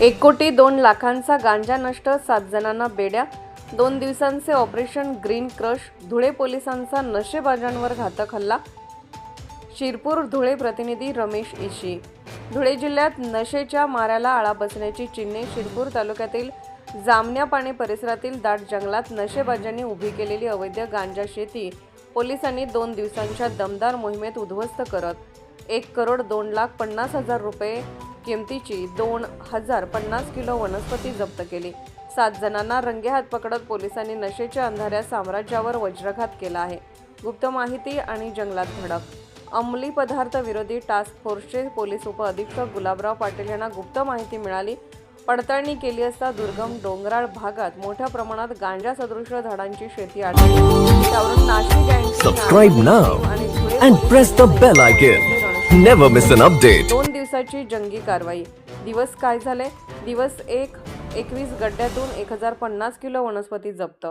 एक कोटी दोन लाखांचा गांजा नष्ट सात जणांना बेड्या. दोन दिवसांचे ऑपरेशन ग्रीन क्रश धुळे पोलिसांचा नशेबाजांवर घातक हल्ला. शिरपूर धुळे प्रतिनिधी रमेश इशी. धुळे जिल्ह्यात नशेच्या माऱ्याला आळा बसण्याची चिन्हे शिरपूर तालुक्यातील जामण्यापाणे परिसरातील दाट जंगलात नशेबाजांनी उभी केलेली अवैध गांजा शेती पोलिसांनी दोन दिवसांच्या दमदार मोहिमेत उद्ध्वस्त करत. एक करोड दोन लाख पन्नास हजार रुपये किमतीची दोन हजार पन्नास किलो वनस्पती जप्त केली. सात जणांना रंगेहात पकडत पोलिसांनी नशेच्या अंधाऱ्या साम्राज्यावर वज्रघात केला आहे. गुप्त माहिती आणि जंगलात धडक. अंमली पदार्थ विरोधी टास्क फोर्सचे पोलीस उपअधीक्षक गुलाबराव पाटील यांना गुप्त माहिती मिळाली. पडताळणी केली असता दुर्गम डोंगराळ भागात मोठ्या प्रमाणात गांजा सदृश झाडांची शेती आढळली. त्यावरून नाशिक आणि Dhule and press the bell icon. Never miss दिवसाची जंगी कारवाई. दिवस काय झाले? दिवस एक एकवीस गड्ड्यातून एक हजार पन्नास किलो वनस्पती जप्त.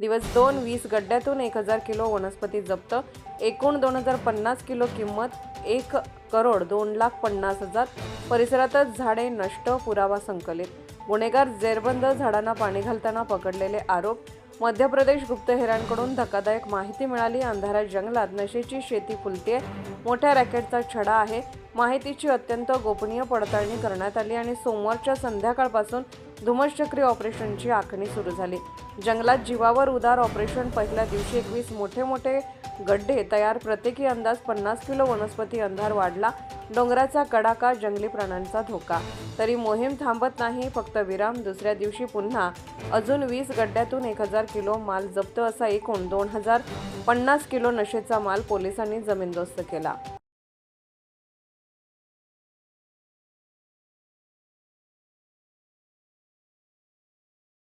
दिवस दोन वीस गड्ड्यातून एक हजार किलो वनस्पती जप्त. एकूण दोन हजार पन्नास किलो किंमत एक करोड दोन लाख पन्नास हजार. परिसरातच झाडे नष्ट पुरावा संकलित. गुन्हेगार जेरबंद झाडांना पाणी घालताना पकडलेले आरोप मध्य प्रदेश गुप्तहेरांकडून धक्कादायक माहिती मिळाली. अंधारा जंगलात नशेची शेती फुलते मोठ्या रॅकेटचा छडा आहे. माहितीची अत्यंत गोपनीय पडताळणी करण्यात आली आणि सोमवारच्या संध्याकाळपासून धुमश्चक्री ऑपरेशनची आखणी सुरू झाली. जंगलात जीवावर उदार ऑपरेशन पहिल्या दिवशी एकवीस मोठे मोठे गड्डे तयार प्रत्येकी अंदाज पन्नास किलो वनस्पती अंधार वाढला. डोंगराचा कडाका जंगली प्राण्यांचा धोका. तरी मोहीम थांबत नाही फक्त विराम. दुसऱ्या दिवशी पुन्हा अजून वीस गड्ड्यातून एक हजार किलो माल जप्त असा एकूण दोन हजार पन्नास किलो नशेचा माल पोलिसांनी जमीनदोस्त केला.